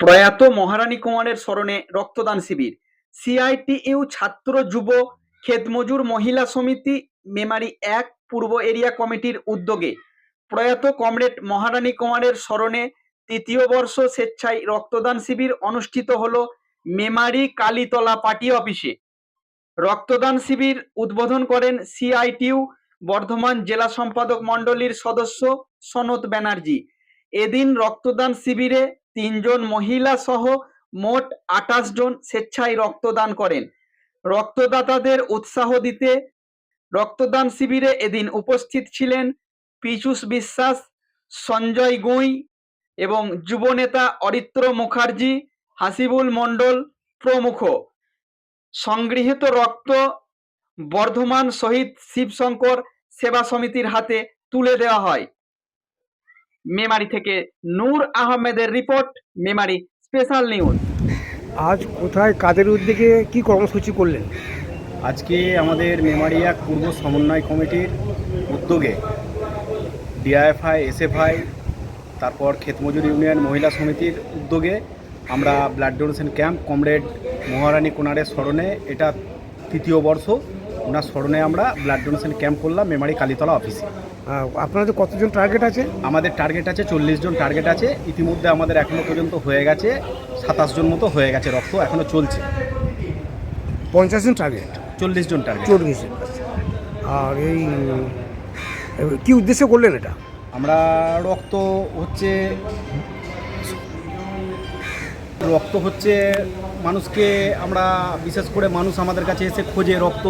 প্রয়াত মহারানী কুমারের স্মরণে রক্তদান শিবির। সিআইটিইউ ছাত্র যুব ক্ষেতমজুর মহিলা সমিতি মেমারি এক পূর্ব এরিয়া কমিটির উদ্যোগে প্রয়াত কমরেড মহারানী কুমারের স্মরণে তৃতীয় বর্ষ স্বেচ্ছায় রক্তদান শিবির অনুষ্ঠিত হল মেমারি কালীতলা পার্টি অফিসে। রক্তদান শিবির উদ্বোধন করেন সিআইটিউ বর্ধমান জেলা সম্পাদক মণ্ডলীর সদস্য সনত ব্যানার্জি। এদিন রক্তদান শিবিরে তিনজন মহিলা সহ মোট আঠাশ জন স্বেচ্ছায় রক্তদান করেন। রক্তদাতাদের উৎসাহ দিতে রক্তদান শিবিরে এদিন উপস্থিত ছিলেন পীযূষ বিশ্বাস, সঞ্জয় গুঁই এবং যুবনেতা অরিত্র মুখার্জি, হাসিবুল মণ্ডল প্রমুখ। সংগৃহীত রক্ত বর্ধমান শহীদ শিবশঙ্কর সেবা সমিতির হাতে তুলে দেওয়া হয়। মেমারি থেকে নূর আহমেদের রিপোর্ট মেমারি স্পেশাল নিউজ। আজ কোথায় কাদের উদ্যোগে কি কর্মসূচি করলেন? আজকে আমাদের মেমারিয়া পূর্ব সমন্বয় কমিটির উদ্যোগে ডিআইএফআই এসএফআই তারপর ক্ষেতমজুর ইউনিয়ন মহিলা সমিতির উদ্যোগে আমরা blood donation camp comrade Maharani কোনারের স্মরণে এটা তৃতীয় বর্ষ ওনার স্মরণে আমরা ব্লাড ডোনেশন ক্যাম্প করলাম মেমারি কালীতলা অফিসে। আপনাদের কতজন টার্গেট আছে? আমাদের টার্গেট আছে চল্লিশ জন টার্গেট আছে। ইতিমধ্যে আমাদের এখনও পর্যন্ত হয়ে গেছে সাতাশ জন মতো হয়ে গেছে রক্ত এখনও চলছে। পঞ্চাশ জন টার্গেট চল্লিশ জন টার্গেট চল্লিশ জন আর এই কি উদ্দেশ্যে করলেন এটা? আমরা রক্ত হচ্ছে রক্ত হচ্ছে মানুষকে আমরা বিশেষ করে মানুষ আমাদের কাছে এসে খোঁজে রক্ত।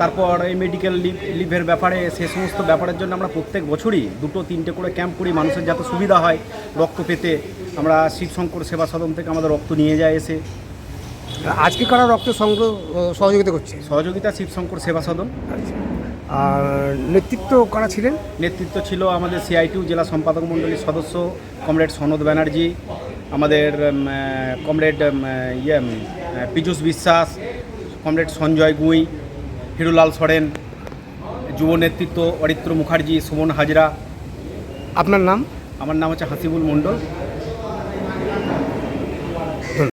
তারপর এই মেডিকেল লিভ লিভের ব্যাপারে সে সমস্ত ব্যাপারের জন্য আমরা প্রত্যেক বছরই দুটো তিনটে করে ক্যাম্প করি। মানুষের যাতে সুবিধা হয় রক্ত পেতে। আমরা শিবশঙ্কর সেবা সদন থেকে আমাদের রক্ত নিয়ে যায় এসে। আজকে কারা রক্ত সংগ্রহ সহযোগিতা করছে? সহযোগিতা শিবশঙ্কর সেবা সদন। আর নেতৃত্ব কারা ছিলেন? নেতৃত্ব ছিল আমাদের সিআইটিউ জেলা সম্পাদক মণ্ডলীর সদস্য কমরেড সনদ ব্যানার্জি আমাদের কমরেড ইয়ে পীযূষ বিশ্বাস কমরেড সঞ্জয় গুঁই হিরুলাল সরেন যুব নেতৃত্ব অরিত্র মুখার্জি সুমন হাজরা। আপনার নাম? আমার নাম হচ্ছে হাসিবুল মণ্ডল।